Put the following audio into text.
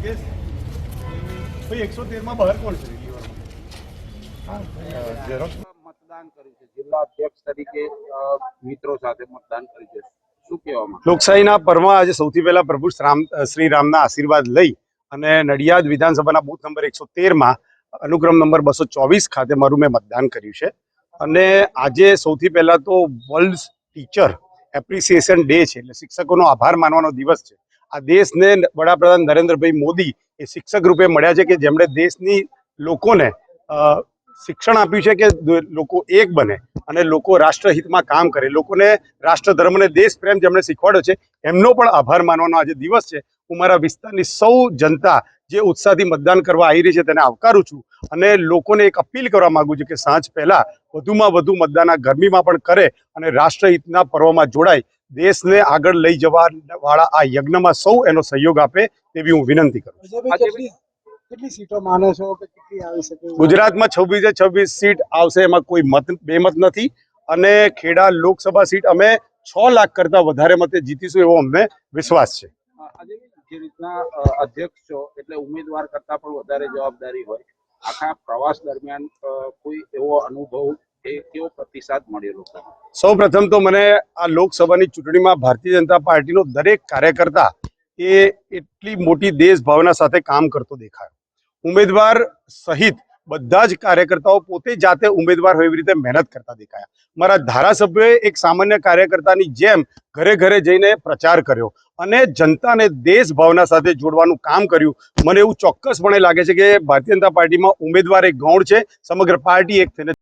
રાકેશ ભાઈ એકસો તેરમાં બહાર કોણ છે? મતદાન કર્યું છે. જિલ્લા અધ્યક્ષ તરીકે મિત્રો સાથે મતદાન કર્યું છે. શું કહેવામાં? લોકશાહીના પર્વમાં આજે સૌથી પહેલા પ્રભુ શ્રી રામના આશીર્વાદ લઈ અને નડિયાદ વિધાનસભાના બુથ નંબર એકસો તેરમાં અનુક્રમ નંબર બસો ચોવીસ ખાતે મારું મેં મતદાન કર્યું છે. અને આજે સૌથી પહેલા તો વર્લ્ડ ટીચર એપ્રિસિએશન ડે છે એટલે શિક્ષકોનો આભાર માનવાનો દિવસ છે. આ દેશને વડાપ્રધાન નરેન્દ્રભાઈ મોદી એ શિક્ષક રૂપે મળ્યા છે કે જેમણે દેશની લોકોને શિક્ષણ આપ્યું છે કે લોકો એક બને અને લોકો રાષ્ટ્રહિતમાં કામ કરે. લોકોને રાષ્ટ્ર ધર્મને દેશ પ્રેમ જેમણે શીખવાડ્યો છે, એમનો પણ આભાર માનવાનો આજે દિવસ છે. હું મારા વિસ્તારની સૌ જનતા જે ઉત્સાહથી મતદાન કરવા આવી રહી છે તેને આવકારું છું અને લોકોને એક અપીલ કરવા માંગુ છું કે સાંજ પહેલાં વધુમાં વધુ મતદાન આ ગરમીમાં પણ કરે અને રાષ્ટ્રહિતના પર્વમાં જોડાય. દેશને આગળ લઈ જવા વાળા આ યજ્ઞમાં સૌ એનો સહયોગ આપે તેવી હું વિનંતી કરું ગુજરાતમાં છવ્વીસે છવ્વીસ સીટ આવશે એમાં કોઈ મત બેમત નથી. અને ખેડા લોકસભા સીટ અમે છ લાખ કરતા વધારે મતે જીતીશું એવો અમને વિશ્વાસ છે. જે રીતના અધ્યક્ષ છો એટલે ઉમેદવાર કરતા પણ વધારે જવાબદારી હોય. આખા પ્રવાસ દરમિયાન કોઈ એવો અનુભવ એ સૌ પ્રથમ તો મને આ લોકસભાની ચૂંટણીમાં ભારતીય જનતા પાર્ટીનો દરેક કાર્યકર્તા એ એટલી મોટી દેશભાવના સાથે કામ કરતો દેખાયો. ઉમેદવાર સહિત બધા જ કાર્યકર્તાઓ પોતે જાતે ઉમેદવાર હોય એવી રીતે મહેનત કરતા દેખાયા. મારા ધારાસભ્યોએ એક સામાન્ય કાર્યકર્તાની જેમ ઘરે ઘરે જઈને પ્રચાર કર્યો અને જનતાને દેશ ભાવના સાથે જોડવાનું કામ કર્યું. મને એવું ચોક્કસપણે લાગે છે કે ભારતીય જનતા પાર્ટીમાં ઉમેદવાર એક ગૌણ છે, સમગ્ર પાર્ટી એક થઈને